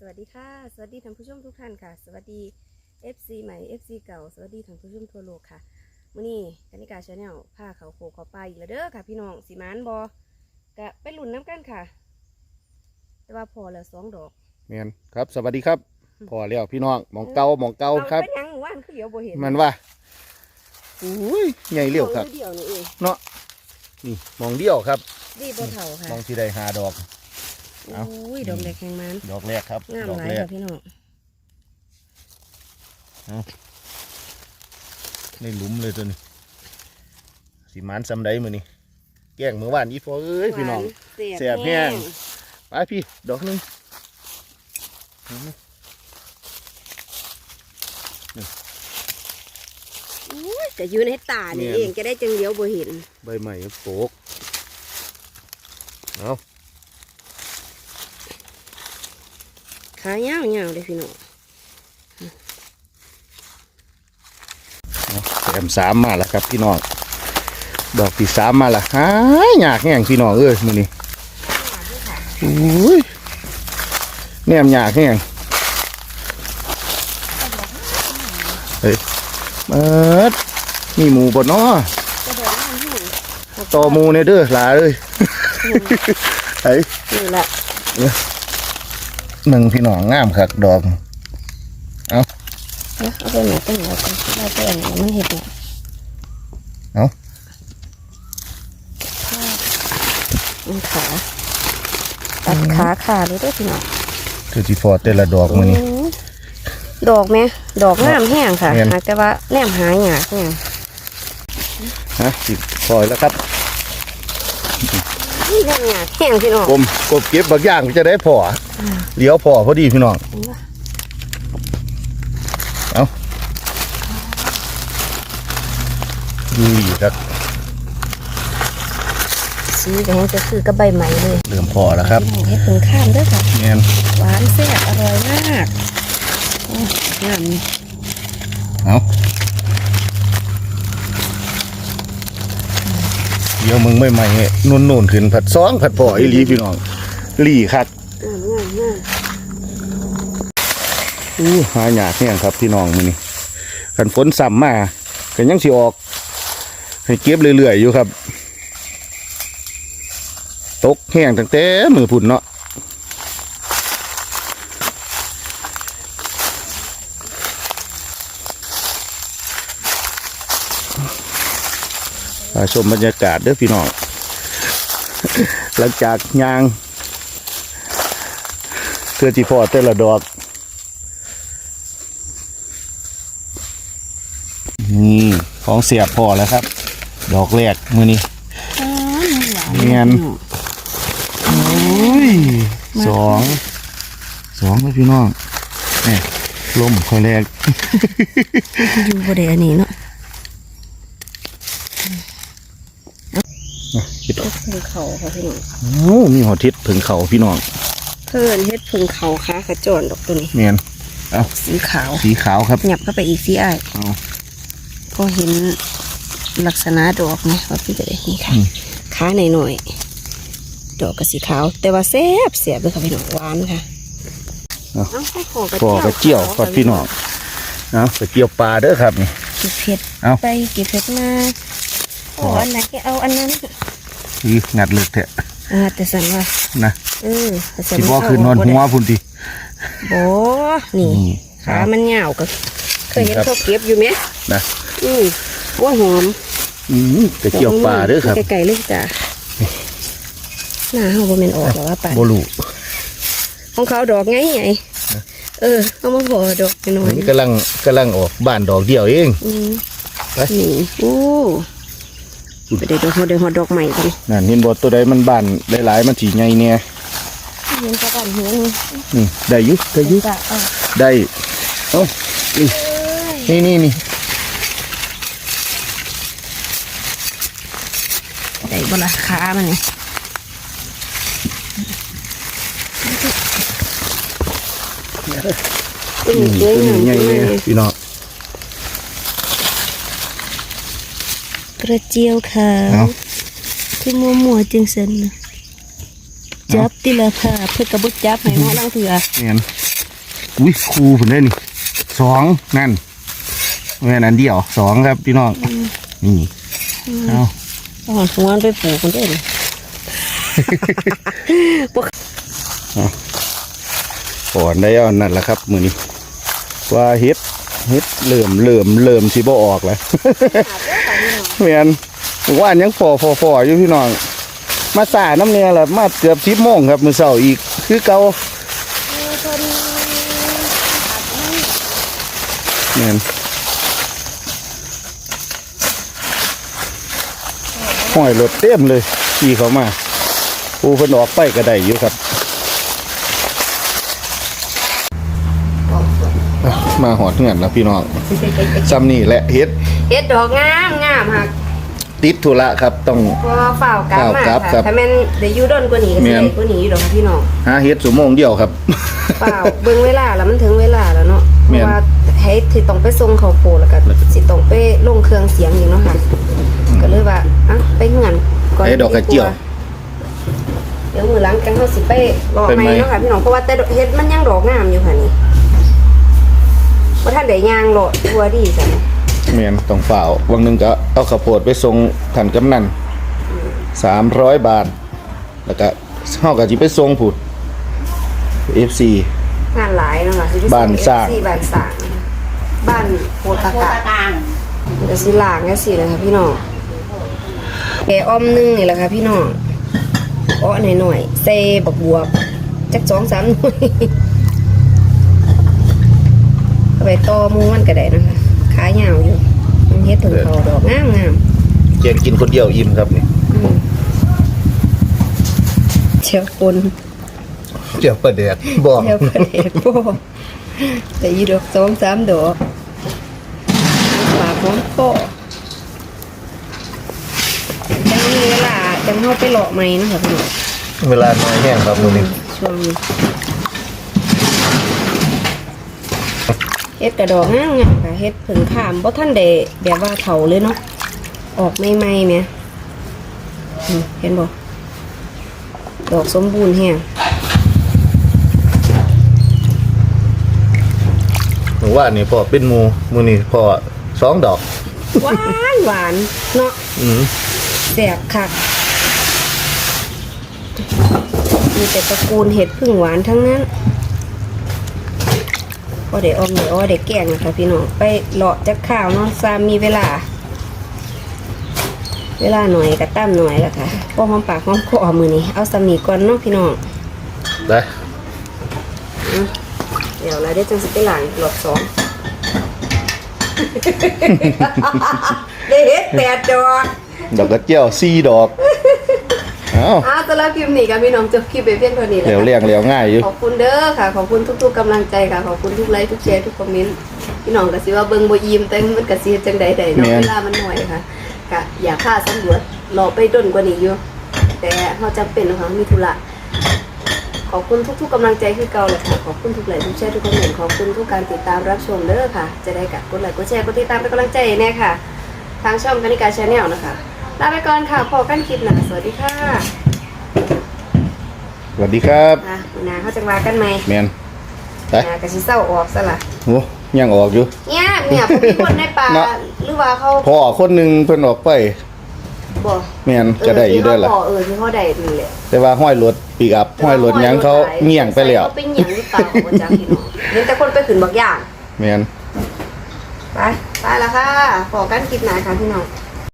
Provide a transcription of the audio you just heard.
สวัสดีค่ะ สวัสดีท่านผู้ชมทุกท่านค่ะ สวัสดี FC ใหม่ FC เก่า สวัสดีท่านผู้ชมทั่วโลกค่ะมื้อนี้กนิกาชาแนลพาเขาโคเขาไปอีกแล้วเด้อค่ะ พี่น้องสีมานบอกะไปหลุนน้ำกันค่ะ แต่ว่าพอแล้วสองดอกเมียนครับ สวัสดีครับ พอแล้วพี่น้องหมองเก่าหมองเก่าครับเป็นหยังหมู่บ้านคือเดียวบ่เห็นมันว่าอุ้ยใหญ่เลี้ยวครับอาเดียวนี่เองเนาะนี่หมองเดียวครับดีบ่เท่าค่ะหมองที่ได้หาดอก เอาอุ้ยดอกเล็กแข็งมันดอกแรกครับงามดอกหลายแรกค่ะพี่น้องในหลุมเลยตัวนี้สีมันซำได้มือนี่แกล้งมือว่านอีฟอเอ้ยพี่น้องหวาแซ่บแห้ง ไปพี่ ดอกหนึงอุ้ยจะอยู่ในตานี่เนี่ยเองจะได้จังเดียวบ่เห็น ใบใหม่โปกเอา ขายาวๆเลยพี่น้องแถมสามมาแล้วครับพี่น้อง ดอกที่สามมาและหายยากแห้งพี่น้องเอ้ยมือนี้อุ้ยแนมยากแห้งเฮ้ยเอิดมีหมูบนน้อจะดอกงามที่ต่อหมูเนี่ยเด้อหลาเลยไอ้ยนี่แหละ หนึ่งพี่น้องงามคักดอกเนาะเอาไปหน่อยไปหน่อยไปเราไปอันนี้มันเห็ดเนี่ยเอามันขาตัดขาขาเลยเด้วยพี่น้องคือที่ฟอแต่ละดอกมือนี้อืมดอกไหมดอกงามแห้งค่ะแม่นหากแต่ว่าแนมหายหยากเนี่ยฮะสิฟอยแล้วครับ นี่แนมหยากแห้งพี่น้องกลมกบเก็บบางอย่างจะได้พออเลี้ยวพอพอดีพี่น้องเอาดูอีกครับสีแดงจะคือกับใบไม้เลยเริ่มพอแล้วครับเห็ดผงข้ามด้วยค่ะเงี้ยหวานแซ่บอร่อยมากโอ้งามนี่เอา มึงไม่ใหม่นุ่นนุ่นๆขึ้นผัดซ้องผัดพออีหลีพี่น้องลีคักงางามงามอู้หาหยากเนี่ยครับพี่น้องมือนี่กันฝนซ้ำมากันยังสิออก ให้เก็บเรื่อยๆอยู่ครับ ตกแห้งตั้งแต่มือพุ่นเนาะ ชมบรรยากาศเด้อพี่น้อง หลังจากยางเพื่อที่พอแต่ละดอก นี่ของเสียบพอแล้วครับ ดอกแรกมือนี้อ๋อมันหวานเนียนโอ้ยสองสองเลยพี่น้องนี่ลมค่อยแรงอยู่บริเวณนี้เนาะ คิดเฮ็ดผึ่งเขาค่ะพี่น้องโอ้มีหัวทิศถึงเขาพี่น้องเพิ่นเฮ็ดผึ่งเขาค่ะขจรดอกตัวนี้เนียนเอาสีขาวสีขาวครับหยับเข้าไปอีกสีอ้ายเอาก็เห็นลักษณะดอกนะว่าพี่จะได้นี่ค่ะอืมขาหน่อยๆดอกก็สีขาว แต่ว่าแซ่บเสียบเลยค่ะพี่น้องหวานค่ะเอาเอาใส่ขอพอกระเจียวครับพี่น้องเอากระเจียวปลาเด้อครับนี่เก็บเผ็ดเอาไปเก็บเผ็ดมาโอ้อันไหนก็เอาอันนั้น อีงัดเลือกแทะอ่าแต่สันว่านะเออแต่สัสิบ่คือนอนหัวพุ่นทีโบนี่นี่ขามันเหงาวก็เคยเห็นครับเขาเก็บอยู่ไหมนะอืมว่าหอมอืมกระเจียวปลาเด้อครับไก่ๆเลยจ้ะหน้าเขาบ่แม่นออกหรอว่าป่านโบลูของเขาดอกไงไงเออเอามาพอดอกไปหน่อยนี่กำลังกำลังออกบ้านดอกเดียวเองอืมไปนี่โอ้ ไปเดี๋ยวดอกเดี๋ยวหอดดอกใหม่กันนั่นเห็นบ่ตัวใดมันบานหลายๆมันสีใหญ่เนี่ยเห็นจะกันเห็นนี่ได้อยุได้อยุจ้ะเอาได้เอ้านี่นี่นี่ได้บละขามันนี่อืมนี่สวยตัวงามนี้ใหญ่เนี่ยพี่น้อง กระเจียวขาวเอาคือมัวมัวๆจึงเซนน่ะจับติละผ้าเพื่อกระบุจับให้หมอลังเถื่อเนียนอุ้ยครูผมได้นี่สองนั่นแม่นอันเดียวสองครับพี่น้องนี่เอาต้องหันหัวไปปลูกคนเด่นถอนได้เอานั่นแหละครับมือนี้ว่าเฮ็ด เฮ็ดเริ่มเริ่มเริ่มสิบ่ออกแล้วแม่นว่าอันยังฟอฟอฟออยู่พี่น้อง มาสาน้ำเนี่ยแหละมาเกือบสิบโมงครับ มือเสาร์อีก คือเก่าแม่นห้อยรถเต็มเลยขี่เขามา ปูเพิ่นออกไปก็ได้อยู่ครับ อะ มาหอดเงินแล้วพี่น้องซ้ำนี่แหละเฮ็ดเฮ็ดดอกงามงามค่ะติดธุระครับต้องพอเฝ้ากลับมาเฝ้ากลับครัค่ะบถ้าแม่นได้อยู่ดนกว่านี้ก็สิแม่นได้กว่านี้อยู่ดอกค่ะพี่น้องหาเฮ็ดสุโมงเดียวครับเปล่าเบิ่งเวลาแล้วมันถึงเวลาแล้วเนาะเพแม่นราะว่าให้ที่ต้องไปส่งเขาโพแล้วก็สิต้องไปลงเครื่องเสียงอีกเนาะค่ะก็เลยว่าอะไปเงินก่อนไอ้ดอกกระเจียวเดี๋ยวมือหลังกันเขาสิไปรอไปไหมไม่เนาะค่ะพี่น้องเพราะว่าแต่เฮ็ดมันยังดอกงามอยู่ค่ะนี่ว่าท่าน ได้ย่างโลดทัวดีจ้ะแม่นต้องฝ่าววังหนึงก็เอาข้าวโพดไปส่งท่านกำนันสามร้อยบาท แล้วก็เฮาก็สิไปส่งผุด FC งานหลายเนาะค่ะสิไปส่บ้านสร้าง ที่บ้านสร้างนะคะบ้านโพตะกะเดี๋ยวสิล้างจังซี่เลยค่ะพี่น้องแกอ้อมนึงนี่แหละค่ะพี่น้องอ้อหน่อยๆใส่บักบวบจักสองสามหน่วยเอา ไปต่อหมูมันก็ได้นะคะขายาวอยู่มันเฮ็ดถึงเขาดอกงามงามเจียงกินคนเดียวอิ่มครับนี่ๆอืมเชียวคนเจียวประเดดบอกเชียวประเด็กโบแต่ยีดอกสองสามดอกปากของโปจังมีเวลาจังเข้าไปหลอกไหมนาะคะพี่น้องเวลาน้อยแห้งครับมื้อนี้ช่วงนี้ เฮ็ดกระดอกงามงามค่ะเฮ็ดผึ่งขามบ่ท่านได้แบบว่าเถาเลยเนาะออกไม่ไม่ๆแหมอืมเห็นบ่ดอกสมบูรณ์แฮงหนูว่านี่พ่อเป็นหมูมื้อนี้พ่อสองดอก หวานหวานเนาะอืมแสบคักมีแต่ตระกูลเห็ดพึ่งหวานทั้งนั้น ก็เดี๋ยวออมเดี๋ยวอ้อเดี๋ยวแกงนะคะพี่น้องไปเลาะจากข้าวเนาะซามมีเวลา เวลาหน่อยกับตั้มหน่อยละค่ะพอหอมปากหอมคอมือนี้เอาสามีก่อนเนาะพี่น้องได้เดี๋ยวเราได้จังสิไปหลังหลอดสองได้เห็ดแปดดอกดอกกระเจียวสี่ดอกเอ้าอ้าวสำหรับคลิปนี้กับพี่น้องจบคลิปไปเพียงเท่านี้แหเหลละวค่ะเรียงเหลวง่ายอยู่ ขอบคุณเด้อค่ะ ขอบคุณทุก ๆกำลังใจค่ะ ขอบคุณทุกไลค์ทุกแชร์ทุกคอมเมนต์ พี่น้องก็สิว่าเบิ่งบ่ยิ้มแต่มันก็สิจังใดๆเนาะแม่น เวลามันน้อยค่ะก็อย่าพลาดสำรวจรอไปต้นกว่านี้อยู่ แต่เฮาจำเป็นเนาะค่ะมีธุระ ขอบคุณทุกๆกำลังใจคือเก่าเลยค่ะ ขอบคุณทุกไลค์ทุกแชร์ทุกคอมเมนต์ขอบคุณทุกการติดตามรับชมเด้อค่ะ จะได้กับกดไลค์กดแชร์กดติดตามเป็นกำลังใจแน่ค่ะ ทางช่องกนิกาชาแนลนะคะ ลาไปก่อนค่ะพอกันคลิปหน้าสวัสดีค่ะสวัสดีครับอะมื้อหนาเขาจะมากันไหมแมนไปอ่ากระสิเศร้าออกซะละโอ้ยังออกอยู่เนี่ยเนี่ยผมมีคนในป่าเนาะ หรือว่าเขาพอคนหนึ่งเพิ่นออกไปบอกแมนก็ได้อยู่ด้วยล่ะ เออที่เขาได้นี่แหละแต่ว่าห้อยรถปีกอัพห้อยรถหยังเขาเงี่ยงไปแล้วเขาไปเงี่ยงหรือเปล่าของจ้าพี่น้องเห็นแต่คนไปขึ้นบักอย่างแมนไปไปแล้วค่ะขอกันคลิปหนาค่ะพี่น้อง